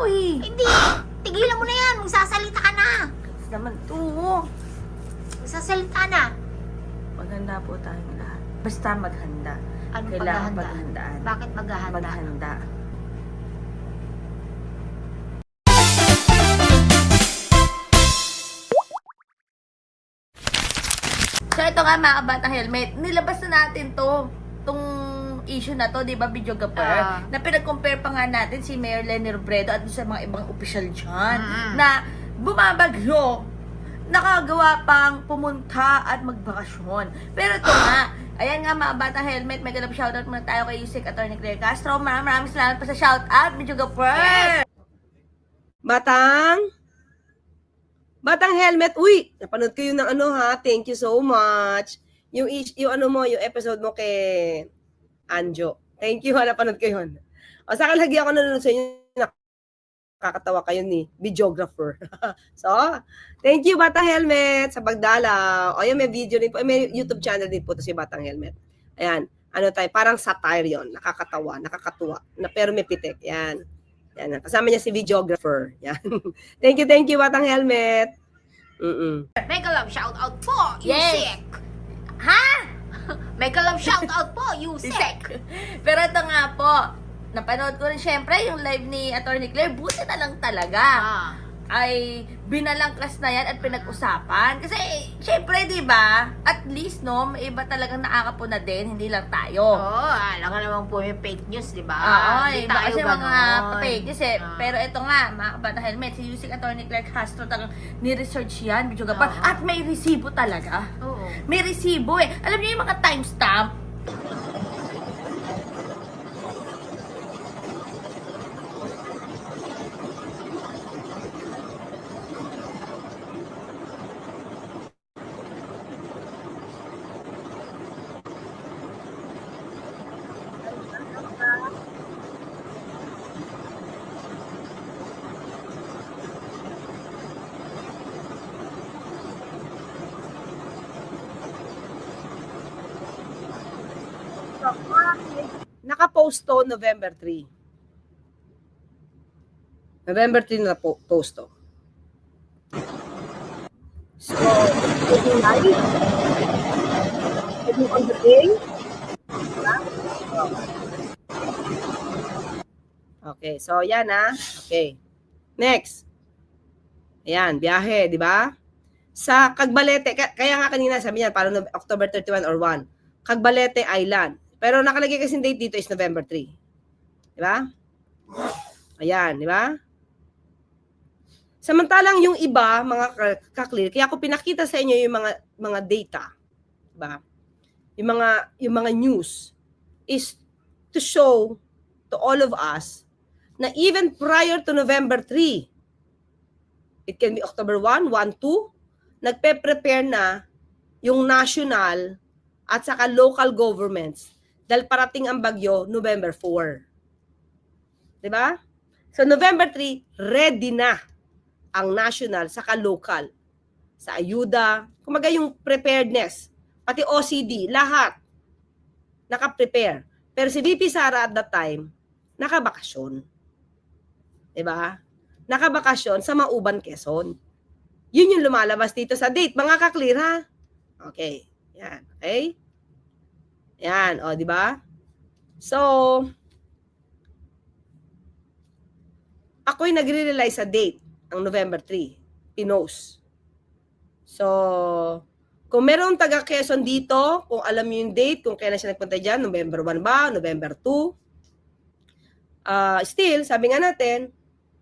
ako eh. Hindi! Tigilan mo na yan! Magsasalita ka na! Tapos naman to. Magsasalita na! Maghanda po tayong lahat. Basta maghanda. Ano Kailangan paghandaan. Bakit maghahanda? Maghanda. So ito nga mga kabatang helmet, nilabas na natin to, tong issue na to, di ba, videographer? Ah. na pinag-compare pa nga natin si Mayor Lenny Robredo at sa mga ibang opisyal dyan, Mm. na bumabagyo, nakagawa pang pumunta at magbakasyon. Pero ito nga, ayan nga mga batang helmet, may ganap shoutout muna tayo kay Yusik Atty. Claire Castro. Maraming maraming salamat pa sa shoutout, videographer! Yes! Batang? Batang helmet. Uy, napanood ko yun ng ano ha. Thank you so much. Yung, yung ano mo, yung episode mo kay Anjo. Thank you ha, napanood ko yun. O sa akin, lagi ako nanonood sa inyo. Nakakatawa kayo ni videographer. so, thank you Batang Helmet sa pagdala. O yan, may video din po. May YouTube channel din po to si Batang Helmet. Ayan. Ano tayo, parang satire yon Nakakatawa, nakakatuwa. Na, pero may pitik. Yan. Yan. Kasama niya si videographer. Yan. thank you, thank you, Batang Helmet. Mm-mm. Mega love shoutout po, Yes. Yusek! Ha? Mega love shoutout po, Yusek! Pero ito nga po, napanood ko rin syempre yung live ni Atty. Claire, buti na lang talaga. Ah. Ay binalangkas na yan at pinag-usapan. Kasi, syempre, di ba? At least, no, may iba talagang nakakapuna din, hindi lang tayo. Oo, oh, alam ka naman po yung fake news, di ba? Oo, Hindi iba tayo kasi mga ganon. fake news eh. Ah. Pero ito nga, mga kabata helmet, si Yusik Atty. Claire Castro talagang ni-research yan, video Oo. At may resibo talaga. Oo. May resibo eh. Alam niyo yung mga timestamp? Naka-post to November 3. November 3 na po post to. So, taking live. Taking on the day. Okay, so yan ah. Okay. Next. Ayan, biyahe, di ba? Sa Cagbalete, ka- kaya nga kanina sabi niya, parang October 31 or 1. Cagbalete Island. Pero nakalagay kasi date dito is November 3. Di ba? Ayan, di ba? Samantalang yung iba, mga ka- ka-clear, kaya ako pinakita sa inyo yung mga mga data, di ba? Yung mga yung mga news is to show to all of us na even prior to November 3, it can be October 1, 1, 2, nagpe-prepare na yung national at saka local governments dahil parating ang bagyo November 4. 'Di ba? So November 3, ready na ang national saka local sa ayuda, kumaga yung preparedness, pati OCD, lahat naka-prepare. Pero si VP Sara at that time, nakabakasyon. 'Di ba? Nakabakasyon sa Mauban, Quezon. Yun yung lumalabas dito sa date. Mga ka-clear ha? Okay. Yan. Okay? Yan. O, di ba? So, ako'y nagre-rely sa date ang November 3. Pinos. So, kung meron taga Quezon dito, kung alam niyo yung date, kung kailan siya nagpunta dyan, November 1 ba, November 2, ah still, sabi nga natin,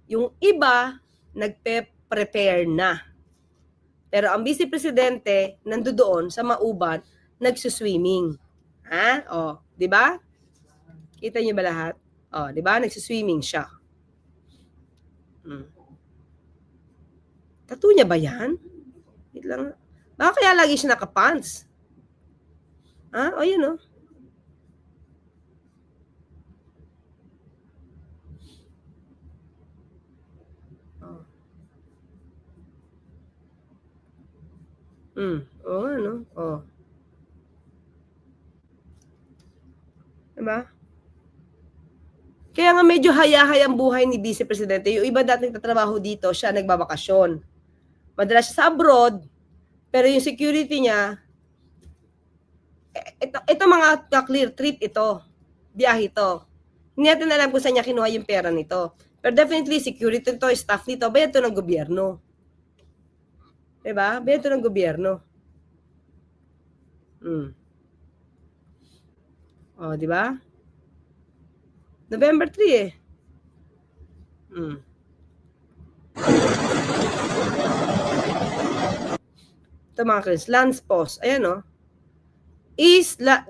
yung iba, nagpe-prepare na. Pero ang vice presidente, nandoon sa Mauban, nagsuswimming. Ha? O, di ba? Kita niyo ba lahat? O, di ba? Nagsuswimming siya. Hmm. Tattoo niya ba yan? Wait lang. Baka kaya lagi siya nakapants? Ha? O, yun o. Oh. Hmm. Oo, ano? Oh. Diba? Kaya nga medyo hayahay ang buhay ni Vice Presidente. Yung iba dating tatrabaho dito, siya nagbabakasyon. Madalas siya sa abroad, pero yung security niya, ito, ito mga ka-clear trip ito. Biyahe ito. Hindi natin alam kung saan niya kinuha yung pera nito. Pero definitely, security to, staff nito, bayad to ng gobyerno. Diba? Bayad to ng gobyerno. Hmm. O, di ba? November 3 eh. Hmm. Ito mga Chris, Lance Post. Ayan o. Is La,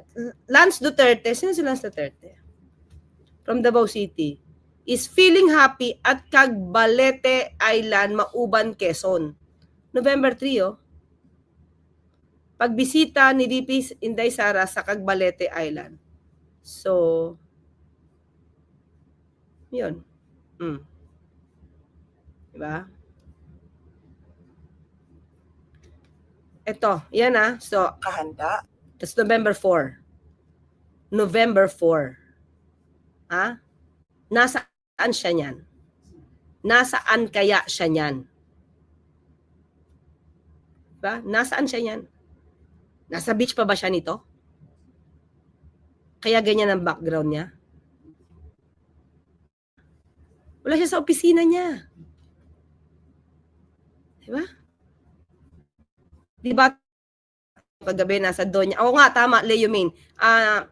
Lance Duterte, sino si Lance Duterte? From Davao City. Is feeling happy at Cagbalete Island, Mauban, Quezon. November 3 oh. Pagbisita ni VP Inday Sara sa Cagbalete Island. So, yun. Mm. Diba? Ito, yan ah. So, kahanda. Tapos November 4. November 4. Ha? Nasaan siya niyan? Nasaan kaya siya niyan? Diba? Nasaan siya niyan? Nasa beach pa ba siya nito? Kaya ganyan ang background niya? Wala siya sa opisina niya. Diba? Di ba paggabi nasa doon niya. Oo nga, tama, Leo Main. Ah,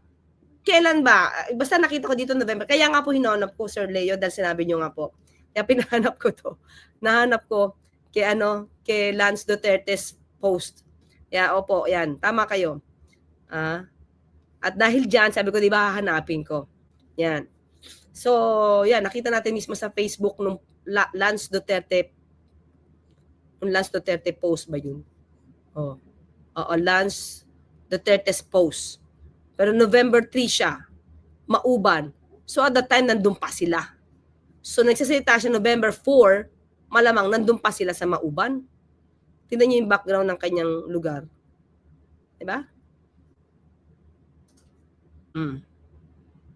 kailan ba? Basta nakita ko dito November. Kaya nga po hinanap ko, Sir Leo, dahil sinabi niyo nga po. Kaya pinahanap ko to. Nahanap ko kay ano, kay Lance Duterte's post. Yeah, opo, yan. Tama kayo. Ah, at dahil diyan, sabi ko, di ba, hahanapin ko. Yan. So, yan, nakita natin mismo sa Facebook nung La- Lance Duterte yung Lance Duterte post ba yun? Oh. Oo, Lance Duterte's post. Pero November 3 siya. Mauban. So at that time, nandun pa sila. So nagsasalita siya November 4, malamang nandun pa sila sa Mauban. Tingnan niyo yung background ng kanyang lugar. Diba? Hmm.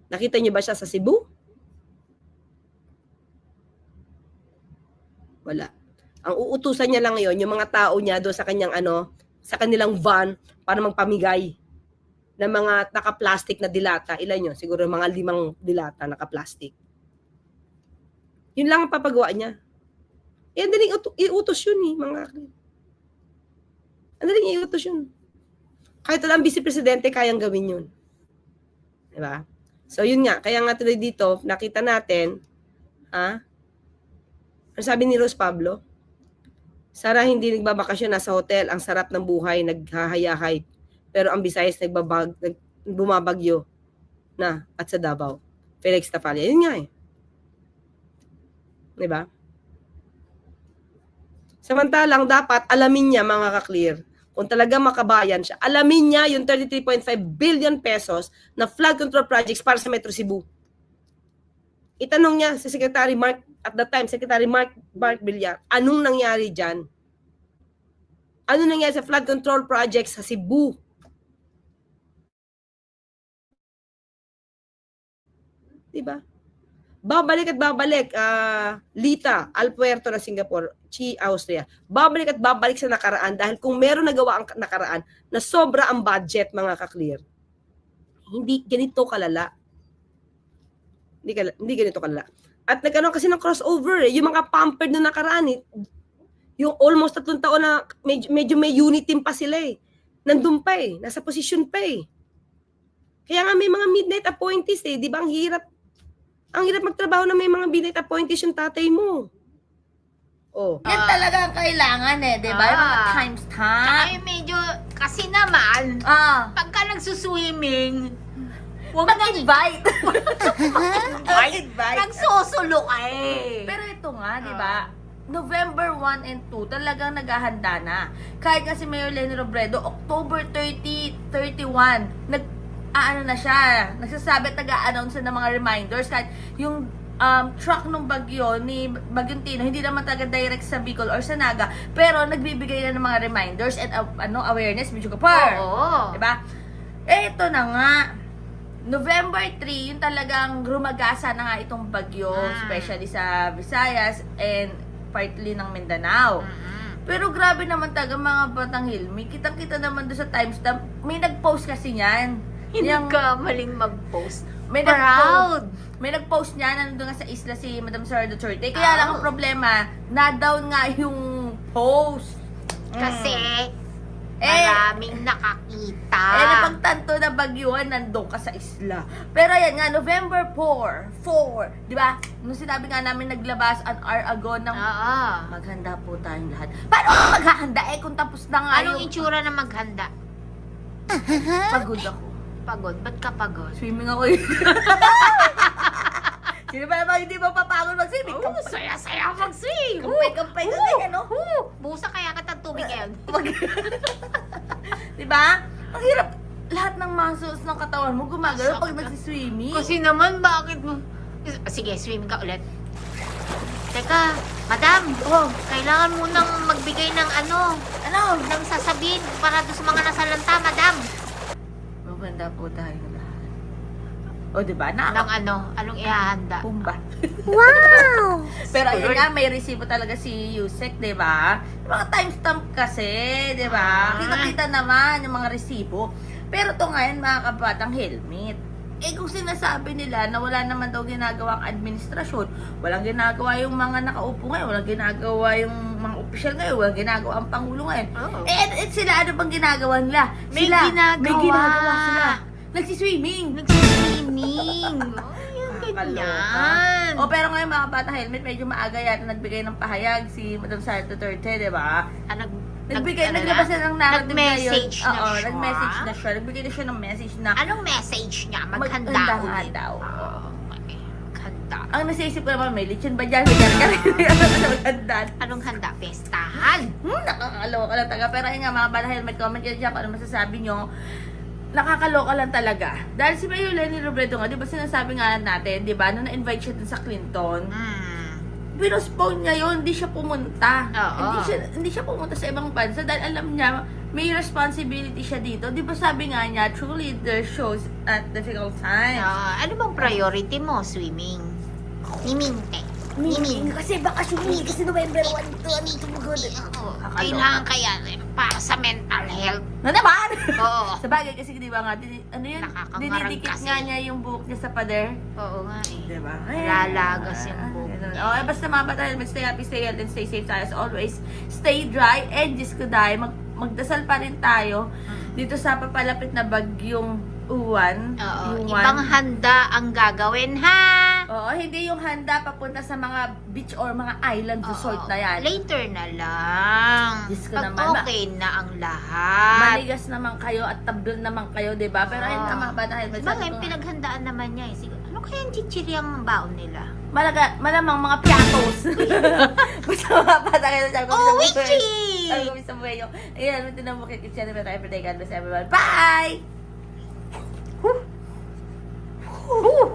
Nakita niyo ba siya sa Cebu? Wala. Ang uutusan niya lang ngayon, yung mga tao niya doon sa kanyang ano, sa kanilang van para magpamigay ng mga naka-plastic na dilata. Ilan yun? Siguro mga limang dilata naka-plastic. Yun lang ang papagawa niya. Eh, ang daling iutos yun eh, mga Ang daling iutos yun. Kahit ang vice-presidente, kayang gawin yun. Diba? So, yun nga. Kaya nga tuloy dito, nakita natin, ha? Ano sabi ni Rose Pablo? Sara hindi nagbabakasyon nasa hotel, ang sarap ng buhay, naghahayahay. Pero ang Visayas nagbabag, nag, bumabagyo na at sa Davao. Felix Tafalia. Yun nga eh. 'Di ba? Samantalang dapat alamin niya mga ka-clear kung talaga makabayan siya. Alamin niya yung 33.5 billion pesos na flood control projects para sa Metro Cebu. Itanong niya si Secretary Mark, at that time, Secretary Mark, Mark Villar, anong nangyari dyan? Ano nangyari sa flood control projects sa Cebu? Diba? Babalik at babalik, ah, Lita, Alpuerto na Singapore, Chi, Austria. Babalik at babalik sa nakaraan dahil kung meron nagawa ang nakaraan na sobra ang budget, mga ka-clear, hindi ganito kalala. Hindi, kala, hindi ganito kalala. At nagkaroon kasi ng crossover eh. Yung mga pampered na nakaraan eh. Yung almost tatlong taon na medyo, medyo may unit team pa sila eh. Nandun pa eh. Nasa position pa eh. Kaya nga may mga midnight appointees eh. Di ba ang hirap ang hirap magtrabaho na may mga midnight appointees yung tatay mo. Oh. Yan Ah. talaga ang kailangan eh, di ba? Yung mga Ah. times time. yung medyo, kasi naman, Ah. pagka nagsuswimming, huwag nang Mag-invite. invite. Nagsusulo ka eh. Pero ito nga, di Ah. ba? November 1 and 2, talagang naghahanda na. Kahit kasi Mayor Lenny Robredo, October 30, 31, nag, aano na siya, nagsasabi at nag-a-announce na ng mga reminders. Kahit yung um, truck nung bagyo ni Bagyong Tino, hindi naman talaga direct sa Bicol or sa Naga, pero nagbibigay na ng mga reminders and uh, ano awareness, medyo kapar. Oo. Diba? Eh, ito na nga. November 3, yung talagang rumagasa na nga itong bagyo, Ah. especially sa Visayas and partly ng Mindanao. Mm-mm. Pero grabe naman talaga mga batang Hilmi. Kitang-kita naman doon sa timestamp. May nag-post kasi niyan. Hindi Yung- ka maling mag-post. may Proud. nag-post, may nag-post niya na nandun nga sa isla si Madam Sara Duterte. Kaya Oh. lang ang problema, na-down nga yung post. Mm. Kasi Eh, maraming nakakita. Eh, napagtanto na bagyuhan, nandun ka sa isla. Pero ayan nga, November 4, 4, di ba? Nung sinabi nga namin naglabas an hour ago ng Oo. maghanda po tayong lahat. Paano ka maghahanda eh kung tapos na nga Anong yung itsura na maghanda? pagod ako. Pagod. Ba't ka pagod? Swimming ako eh. Sino ba naman hindi mo papagod mag-swimming? Oh, saya-saya mag-swing! Kampay-kampay ka din, ano? Busa kaya ka ng tubig ngayon. Mag- Di ba? Ang hirap. Lahat ng muscles ng katawan mo gumagalaw pag nagsiswimming. Kasi naman, bakit mo... Sige, swim ka ulit. Teka, madam, oh, kailangan mo nang magbigay ng ano, ano? ng sasabihin para doon sa mga nasalanta, madam. Maganda po tayo lahat. O, di ba? Ng Na ano, anong ihahanda? Pumba. Wow! Pero ayun nga, may resibo talaga si Yusek, di ba? Yung mga timestamp kasi, di ba? Ah. Kita-kita naman yung mga resibo. Pero to ngayon, mga kabatang helmet. Eh kung sinasabi nila na wala naman daw ginagawang administrasyon, walang ginagawa yung mga nakaupo ngayon, walang ginagawa yung mga opisyal ngayon, walang ginagawa ang Pangulo ngayon. Oo. Eh, eh, sila ano bang ginagawa nila? May sila, ginagawa. May ginagawa sila. Nagsiswimming. Nagsiswimming. Ganyan. O pero ngayon mga bata helmet, medyo maaga yata nagbigay ng pahayag si Madam Sara Duterte, di ba? Ah, nag, Nagbigay, nag- ano naglabas na? na ng narrative Nag-message ngayon. na Oo, siya? nag-message na siya. Nagbigay na siya ng message na Anong message niya? Maghanda Maghanda ulit. daw. Okay. Maghanda. ang nasiisip ko naman, may lechon ba dyan? May karkari. Ano maganda? Anong handa? Pestahan. Hmm, nakakaloka lang talaga. Pero ayun nga mga bata helmet, comment yun dyan kung ano masasabi nyo. Nakakaloka lang talaga. Dahil si Mayor Lenny Robredo nga, di ba sinasabi nga natin, di ba, nung na-invite siya dun sa Clinton, Hmm. Pinospone niya yun, hindi siya pumunta. Oo. Hindi siya, hindi siya pumunta sa ibang bansa dahil alam niya may responsibility siya dito. Di ba sabi nga niya, true leader shows at difficult times. Ah, ano bang priority mo? Swimming. Swimming, te. Meaning, kasi baka sumi, kasi November 1 to, ano tumugod. Oo. Kailangan kaya eh, para sa mental health. Na naman! Oo. sa bagay kasi di ba nga, din, ano yun, Nakakangarag dinidikit kasi. nga niya yung buhok niya sa pader. Oo nga eh. Di ba? Nalalagas yung buhok. Oh, eh, basta mga bata, helmet, stay happy, stay healthy, and stay safe tayo as always. Stay dry, and Diyos ko dahil, mag, magdasal pa rin tayo dito sa papalapit na bagyong uwan. Oo. Yuan. Ibang handa ang gagawin, ha? Oo, hindi yung handa papunta sa mga beach or mga island resort na yan. Later na lang. Diyos ko Pag naman, ma- okay na ang lahat. Maligas naman kayo at tablo naman kayo, di ba? Pero ayun Oo. sabi ngayon, ko nga, pinaghandaan naman niya eh. Siguro, ano kaya yung chichiriang baon nila? Malaga, malamang mga piatos. Basta mga bata kayo. Sabi ko, Oh, witchy! Sabi ko, sa buhay yung, ayan, ito na mo kay Christian every day. God bless everyone. Bye! Woo!